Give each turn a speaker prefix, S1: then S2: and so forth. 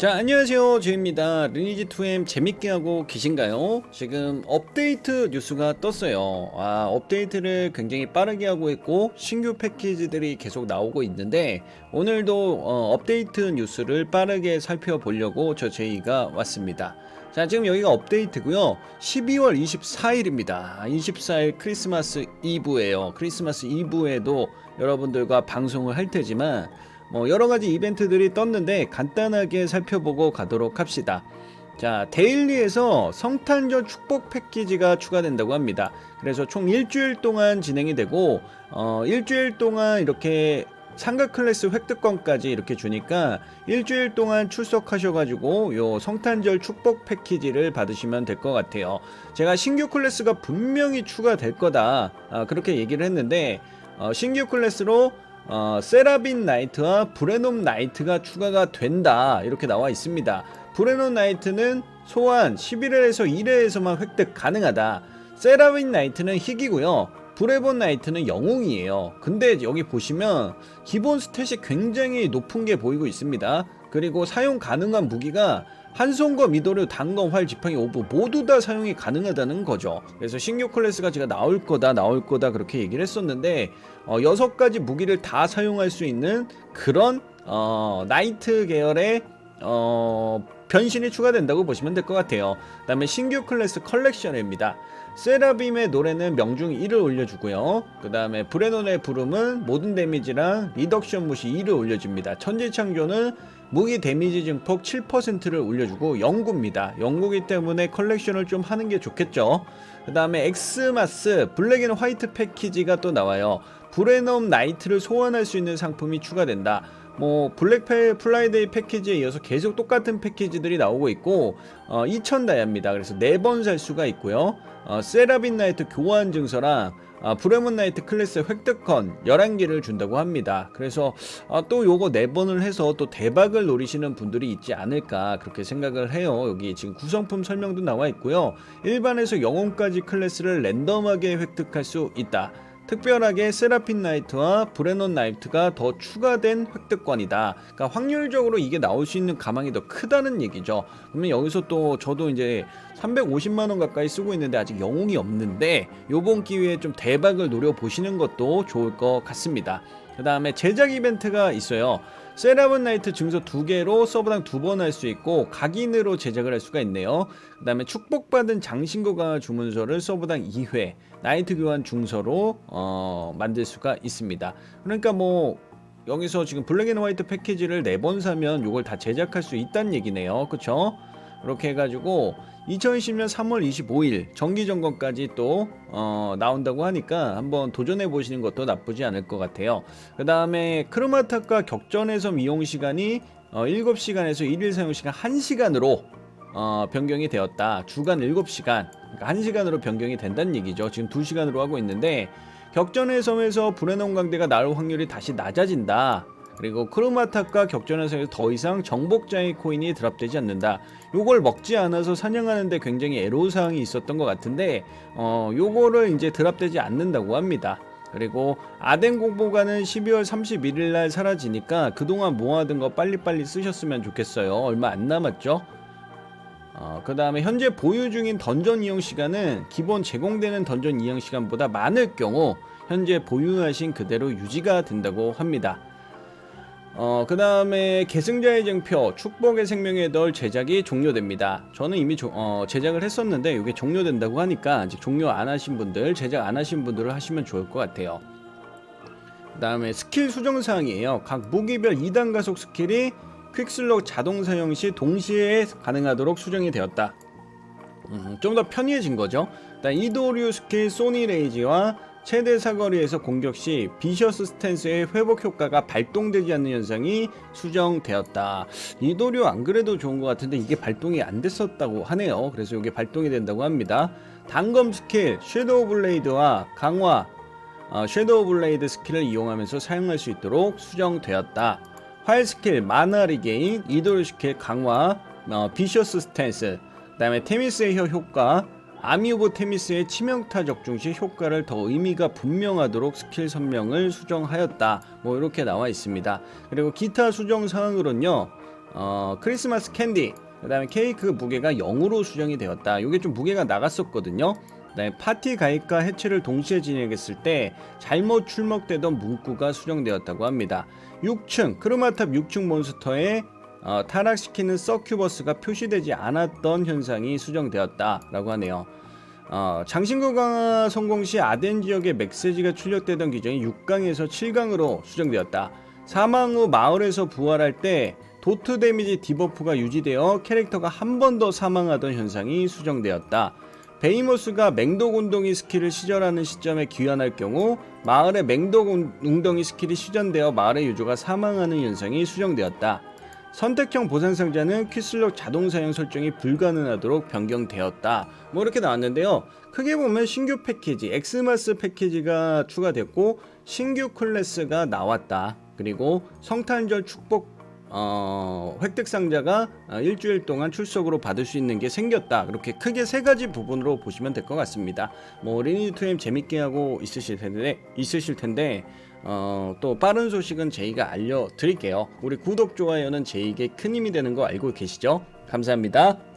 S1: 자 안녕하세요. 주입니다. 리니지 2M 재밌게 하고 계신가요? 지금 업데이트 뉴스가 떴어요. 아 업데이트를 굉장히 빠르게 하고 있고 신규 패키지들이 계속 나오고 있는데 오늘도 어, 업데이트 뉴스를 빠르게 살펴보려고 저 제이가 왔습니다. 자 지금 여기가 업데이트고요. 12월 24일입니다. 24일 크리스마스 이브예요. 크리스마스 이브에도 여러분들과 방송을 할 테지만 뭐 여러 가지 이벤트들이 떴는데 간단하게 살펴보고 가도록 합시다. 자, 데일리에서 성탄절 축복 패키지가 추가된다고 합니다. 그래서 총 일주일 동안 진행이 되고, 어, 일주일 동안 이렇게 상가 클래스 획득권까지 이렇게 주니까 일주일 동안 출석하셔가지고 요 성탄절 축복 패키지를 받으시면 될 것 같아요. 제가 신규 클래스가 분명히 추가될 거다. 아, 그렇게 얘기를 했는데, 어, 신규 클래스로 어, 세라빈 나이트와 브레놈 나이트가 추가가 된다 이렇게 나와 있습니다. 브레놈 나이트는 소환 11회에서 1회에서만 획득 가능하다. 세라빈 나이트는 희귀고요. 브레본 나이트는 영웅이에요. 근데 여기 보시면 기본 스탯이 굉장히 높은 게 보이고 있습니다. 그리고 사용 가능한 무기가 한손과 미도류, 단검, 활, 지팡이, 오브 모두 다 사용이 가능하다는 거죠. 그래서 신규 클래스가 제가 나올 거다, 나올 거다 그렇게 얘기를 했었는데 어, 여섯 가지 무기를 다 사용할 수 있는 그런 어, 나이트 계열의 어, 변신이 추가된다고 보시면 될 것 같아요. 그 다음에 신규 클래스 컬렉션입니다. 세라빔의 노래는 명중 1을 올려주고요. 그 다음에 브레논의 부름은 모든 데미지랑 리덕션 무시 2를 올려줍니다. 천지창조는 무기 데미지 증폭 7%를 올려주고 영구입니다. 영구기 때문에 컬렉션을 좀 하는 게 좋겠죠. 그 다음에 엑스마스 블랙 앤 화이트 패키지가 또 나와요. 브레넘 나이트를 소환할 수 있는 상품이 추가된다. 뭐 블랙페 플라이데이 패키지에 이어서 계속 똑같은 패키지들이 나오고 있고 어, 2천 다이아입니다. 그래서 4번 살 수가 있고요. 어, 세라빈 나이트 교환 증서랑 아, 브레몬 나이트 클래스 획득권 11개를 준다고 합니다. 그래서 아, 또 요거 4번을 해서 또 대박을 노리시는 분들이 있지 않을까 그렇게 생각을 해요. 여기 지금 구성품 설명도 나와 있고요. 일반에서 영혼까지 클래스를 랜덤하게 획득할 수 있다. 특별하게 세라핀 나이트와 브레논 나이트가 더 추가된 획득권이다. 그러니까 확률적으로 이게 나올 수 있는 가망이 더 크다는 얘기죠. 그러면 여기서 또 저도 이제 350만 원 가까이 쓰고 있는데 아직 영웅이 없는데 요번 기회에 좀 대박을 노려 보시는 것도 좋을 것 같습니다. 그 다음에 제작 이벤트가 있어요. 세라본 나이트 증서 두 개로 서버당 두 번 할 수 있고 각인으로 제작을 할 수가 있네요. 그 다음에 축복받은 장신구가 주문서를 서버당 2회 나이트 교환 중서로 어, 만들 수가 있습니다. 그러니까 뭐 여기서 지금 블랙 앤 화이트 패키지를 네번 사면 이걸 다 제작할 수 있다는 얘기네요. 그쵸? 이렇게 해가지고 2020년 3월 25일 정기 점검까지 또 어, 나온다고 하니까 한번 도전해 보시는 것도 나쁘지 않을 것 같아요. 그 다음에 크로마타과 격전에서 이용 시간이 어, 7시간에서 1일 사용 시간 1시간으로 어, 변경이 되었다. 주간 7시간, 그러니까 1시간으로 변경이 된다는 얘기죠. 지금 2시간으로 하고 있는데 격전의 섬에서 브레논 강대가 나올 확률이 다시 낮아진다. 그리고 크로마타과 격전에서 더 이상 정복자의 코인이 드랍되지 않는다. 요걸 먹지 않아서 사냥하는데 굉장히 애로사항이 있었던 것 같은데 어 요거를 이제 드랍되지 않는다고 합니다. 그리고 아덴 공보관은 12월 31일 날 사라지니까 그동안 모아둔 거 빨리빨리 쓰셨으면 좋겠어요. 얼마 안 남았죠? 어, 그 다음에 현재 보유 중인 던전 이용 시간은 기본 제공되는 던전 이용 시간보다 많을 경우 현재 보유하신 그대로 유지가 된다고 합니다. 어, 그 다음에 계승자의 증표, 축복의 생명의 널 제작이 종료됩니다. 저는 이미 조, 어, 제작을 했었는데 이게 종료된다고 하니까 아직 종료 안 하신 분들, 제작 안 하신 분들을 하시면 좋을 것 같아요. 그 다음에 스킬 수정 사항이에요. 각 무기별 2단 가속 스킬이 퀵슬로 자동 사용 시 동시에 가능하도록 수정이 되었다. 음, 좀더 편리해진 거죠. 일단 이도류 스킬 소니 레이지와 최대 사거리에서 공격 시 비셔스 스탠스의 회복 효과가 발동되지 않는 현상이 수정되었다. 이도류 안 그래도 좋은 것 같은데 이게 발동이 안 됐었다고 하네요. 그래서 이게 발동이 된다고 합니다. 단검 스킬 섀도우 블레이드와 강화 어, 섀도우 블레이드 스킬을 이용하면서 사용할 수 있도록 수정되었다. 활 스킬 마나 리게인, 이도류 스킬 강화, 어, 비셔스 스탠스, 그 다음에 테미스의 혀 효과, 아미오브 테미스의 치명타 적중 시 효과를 더 의미가 분명하도록 스킬 선명을 수정하였다. 뭐 이렇게 나와 있습니다. 그리고 기타 수정 사항으로는요. 어, 크리스마스 캔디 그 다음에 케이크 무게가 0으로 수정이 되었다. 이게 좀 무게가 나갔었거든요. 그다음에 파티 가입과 해체를 동시에 진행했을 때 잘못 출력되던 문구가 수정되었다고 합니다. 6층 크로마탑 6층 몬스터에 어, 타락시키는 서큐버스가 표시되지 않았던 현상이 수정되었다라고 하네요. 어, 장신구 강화 성공 시 아덴 지역에 메시지가 출력되던 규정이 6강에서 7강으로 수정되었다. 사망 후 마을에서 부활할 때 도트 데미지 디버프가 유지되어 캐릭터가 한 번 더 사망하던 현상이 수정되었다. 베이모스가 맹독 운동이 스킬을 시전하는 시점에 귀환할 경우 마을의 맹독 운- 웅덩이 스킬이 시전되어 마을의 유저가 사망하는 현상이 수정되었다. 선택형 보상 상자는 퀴슬록 자동 사용 설정이 불가능하도록 변경되었다. 뭐 이렇게 나왔는데요. 크게 보면 신규 패키지 엑스마스 패키지가 추가됐고 신규 클래스가 나왔다. 그리고 성탄절 축복 어, 획득 상자가 어, 일주일 동안 출석으로 받을 수 있는 게 생겼다. 그렇게 크게 세 가지 부분으로 보시면 될 것 같습니다. 뭐 리니지 2M 재밌게 하고 있으실 텐데 있으실 텐데 어, 또 빠른 소식은 제이가 알려드릴게요. 우리 구독 좋아요는 제이에게 큰 힘이 되는 거 알고 계시죠? 감사합니다.